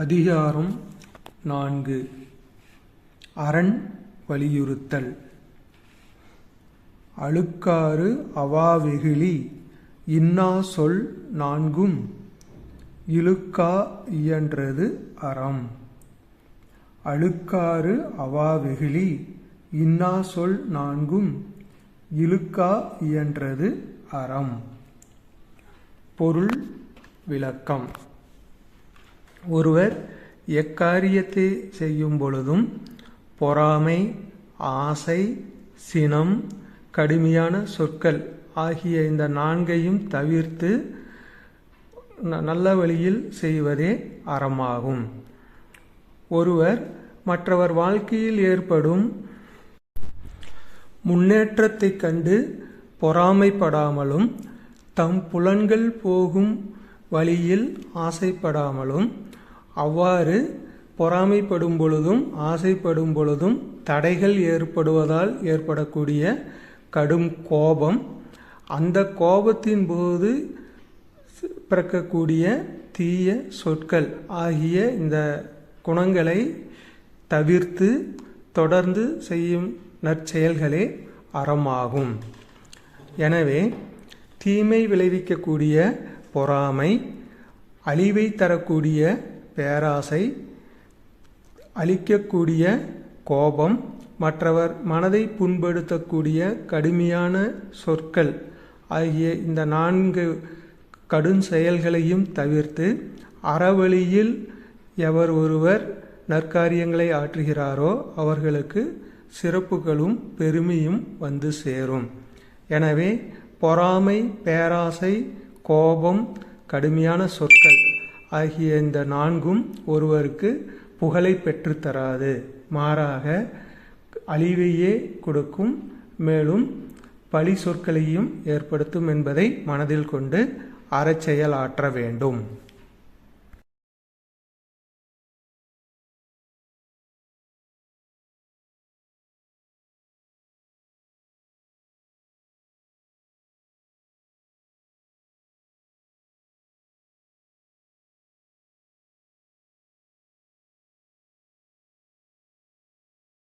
அதிகாரம் நான்கு. அரண் வலியுறுத்தல். அழுக்காறு அவாவெகிழி இன்னா சொல் நான்கும் இழுக்கா இயன்றது அறம். அழுக்காறு அவாவெகிழி இன்னா சொல் நான்கும் இழுக்கா இயன்றது அறம். பொருள் விளக்கம். ஒருவர் எக்காரியத்தை செய்யும் பொழுதும் பொறாமை ஆசை சினம் கடுமையான சொற்கள் ஆகிய இந்த நான்கையும் தவிர்த்து ந- நல்ல வழியில் செய்வதே அறமாகும். ஒருவர் மற்றவர் வாழ்க்கையில் ஏற்படும் முன்னேற்றத்தைக் கண்டு பொறாமைப்படாமலும் தம் புலன்கள் போகும் வழியில் ஆசைப்படாமலும் அவ்வாறு பொறாமைப்படும் பொழுதும் ஆசைப்படும் பொழுதும் தடைகள் ஏற்படுவதால் ஏற்படக்கூடிய கடும் கோபம். அந்த கோபத்தின் போது பிறக்கக்கூடிய தீய சொற்கள் ஆகிய இந்த குணங்களை தவிர்த்து தொடர்ந்து செய்யும் நற்செயல்களே அறமாகும். எனவே தீமை விளைவிக்கக்கூடிய பொறாமை அழிவை தரக்கூடிய பேராசை அழிக்கக்கூடிய கோபம் மற்றவர் மனதை புண்படுத்தக்கூடிய கடுமையான சொற்கள் ஆகிய இந்த நான்கு கடும் செயல்களையும் தவிர்த்து அறவழியில் எவர் ஒருவர் நற்காரியங்களை ஆற்றுகிறாரோ அவர்களுக்கு சிறப்புகளும் பெருமையும் வந்து சேரும். எனவே பொறாமை பேராசை கோபம் கடுமையான சொற்கள். ஆகிய இந்த நான்கும் ஒருவருக்கு புகழை பெற்றுத்தராது. மாறாக அழிவையே கொடுக்கும் மேலும் பழி சொற்களையும் ஏற்படுத்தும் என்பதை மனதில் கொண்டு அறச்செயல் ஆற்ற வேண்டும்.